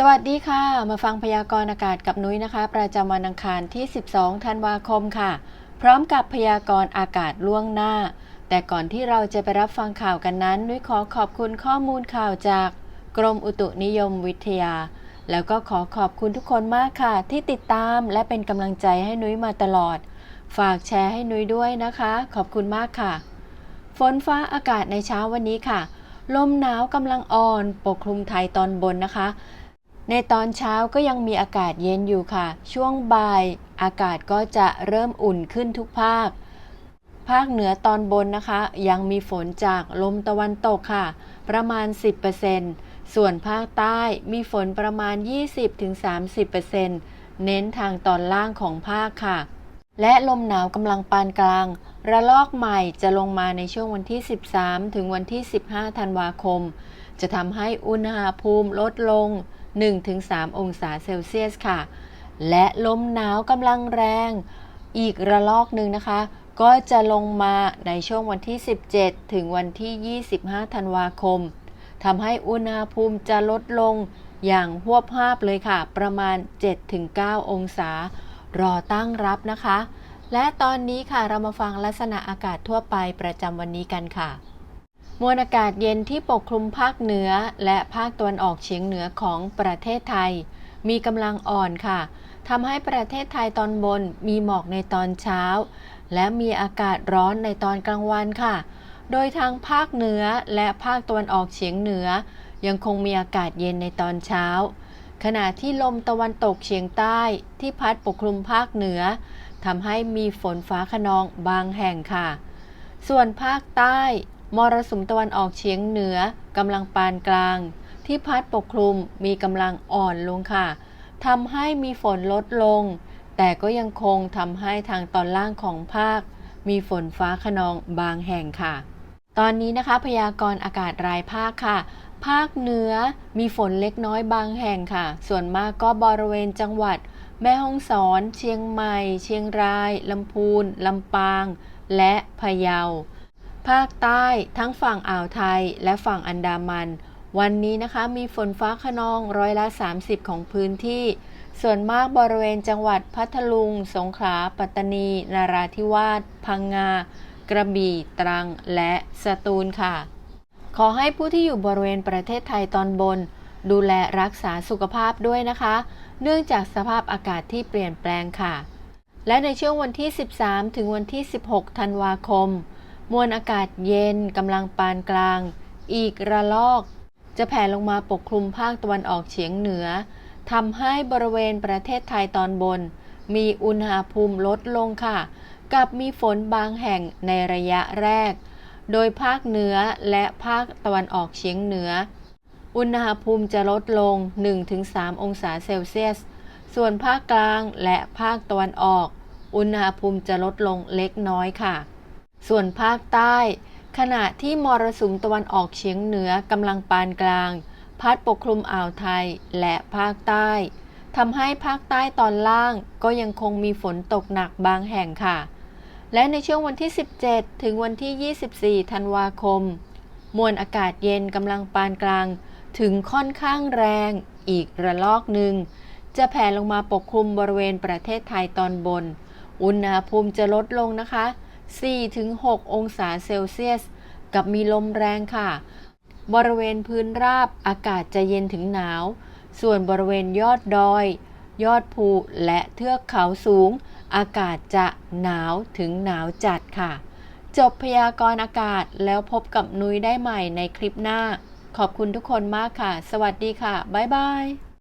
สวัสดีค่ะ มาฟังพยากรณ์อากาศกับนุ้ยนะคะ ประจำวันอังคารที่ 12 ธันวาคมค่ะ พร้อมกับพยากรณ์อากาศล่วงหน้า แต่ก่อนที่เราจะไปรับฟังข่าวกันนั้น นุ้ยขอขอบคุณข้อมูลข่าวจากกรมอุตุนิยมวิทยา แล้วก็ขอขอบคุณทุกคนมากค่ะ ที่ติดตามและเป็นกำลังใจให้นุ้ยมาตลอด ฝากแชร์ให้นุ้ยด้วยนะคะ ขอบคุณมากค่ะ ฝนฟ้าอากาศในเช้าวันนี้ค่ะ ลมหนาวกำลังอ่อนปกคลุมไทยตอนบนนะคะ ในตอนเช้าก็ยังมีอากาศเย็นอยู่ค่ะ ช่วงบ่ายอากาศก็จะเริ่มอุ่นขึ้นทุกภาค ภาคเหนือตอนบนนะคะ ยังมีฝนจากลมตะวันตกค่ะ ประมาณ 10%ส่วนภาคใต้มีฝนประมาณ 20-30%เน้นทางตอนล่างของภาคค่ะ และลมหนาวกำลังปานกลาง ระลอกใหม่จะลงมาในช่วงวันที่ 13 ถึงวันที่ 15 ธันวาคม จะทำให้อุณหภูมิลดลง 1-3 องศาเซลเซียสค่ะ และลมหนาวกำลังแรง อีกระลอกหนึ่งนะคะ ก็จะลงมาในช่วงวันที่ 17 ถึงวันที่ 25 ธันวาคมทำให้อุณหภูมิจะลดลงอย่างหวบภาพเลยค่ะ ประมาณ 7-9 องศา รอตั้งรับนะคะ และตอนนี้ค่ะเรามาฟังลักษณะอากาศทั่วไปประจำวันนี้กันค่ะ มวลอากาศเย็นที่ปกคลุมภาคเหนือ และภาคตะวันออกเฉียงเหนือของประเทศไทย มีกำลังอ่อนค่ะทำให้ประเทศไทยตอนบนมีหมอกในตอนเช้า และมีอากาศร้อนในตอนกลางวันค่ะ โดยทางภาคเหนือและภาคตะวันออกเฉียงเหนือ ยังคงมีอากาศเย็นในตอนเช้า ขณะที่ลมตะวันตกเฉียงใต้ที่พัดปกคลุมภาคเหนือทำให้มีฝนฟ้าขนองบางแห่งค่ะ ส่วนภาคใต้ มรสุมตะวันออกเฉียงเหนือกำลังปานกลาง ที่พัดปกคลุมมีกำลังอ่อนลงค่ะทำให้มีฝนลดลง แต่ก็ยังคงทำให้ทางตอนล่างของภาค มีฝนฟ้าขนองบางแห่งค่ะ ตอนนี้นะคะพยากรณ์อากาศรายภาคค่ะ ภาคเหนือมีฝนเล็กน้อยบางแห่งค่ะ ส่วนมากก็บริเวณจังหวัด แม่ฮ่องสอน เชียงใหม่ เชียงรายลำพูนลำปาง และพะเยา ภาคใต้ทั้งฝั่งอ่าวไทยและฝั่งอันดามัน วันนี้นะคะมีฝนฟ้าขนองร้อยละ 30 ของพื้นที่ ส่วนมากบริเวณจังหวัดพัทลุง สงขลา ปัตตานี นาราธิวาส พังงา กระบี่ ตรัง และสตูลค่ะ ขอให้ผู้ที่อยู่บริเวณประเทศไทยตอนบน ดูแลรักษาสุขภาพด้วยนะคะ เนื่องจากสภาพอากาศที่เปลี่ยนแปลงค่ะ และในช่วงวันที่ 13 ถึงวันที่ 16 ธันวาคม มวลอากาศเย็นกำลังปานกลาง อีกระลอก จะแผ่ลงมาปกคลุมภาคตะวันออกเฉียงเหนือทำให้บริเวณประเทศไทยตอนบน มีอุณหภูมิลดลงค่ะ กับมีฝนบางแห่งในระยะแรก โดยภาคเหนือและภาคตะวันออกเฉียงเหนือ อุณหภูมิจะลดลง 1-3 องศาเซลเซียส ส่วนภาคกลางและภาคตะวันออก อุณหภูมิจะลดลงเล็กน้อยค่ะ ส่วนภาคใต้ ขณะที่มรสุมตะวันออกเฉียงเหนือกำลังปานกลาง พัดปกคลุมอ่าวไทยและภาคใต้ทำให้ภาคใต้ตอนล่างก็ยังคงมีฝนตกหนักบางแห่งค่ะ และในช่วงวันที่ 17 ถึงวันที่ 24 ธันวาคม มวลอากาศเย็นกำลังปานกลาง ถึงค่อนข้างแรงอีกระลอกหนึ่ง จะแผ่ลงมาปกคลุมบริเวณประเทศไทยตอนบน อุณหภูมิจะลดลงนะคะ 4-6 องศาเซลเซียส กับมีลมแรงค่ะ บริเวณพื้นราบอากาศจะเย็นถึงหนาว ส่วนบริเวณยอดดอย ยอดภูและเทือกเขาสูง อากาศจะหนาวถึงหนาวจัดค่ะ จบพยากรณ์อากาศแล้วพบกับนุ้ยได้ใหม่ในคลิปหน้า ขอบคุณทุกคนมากค่ะ สวัสดีค่ะ บ๊ายบาย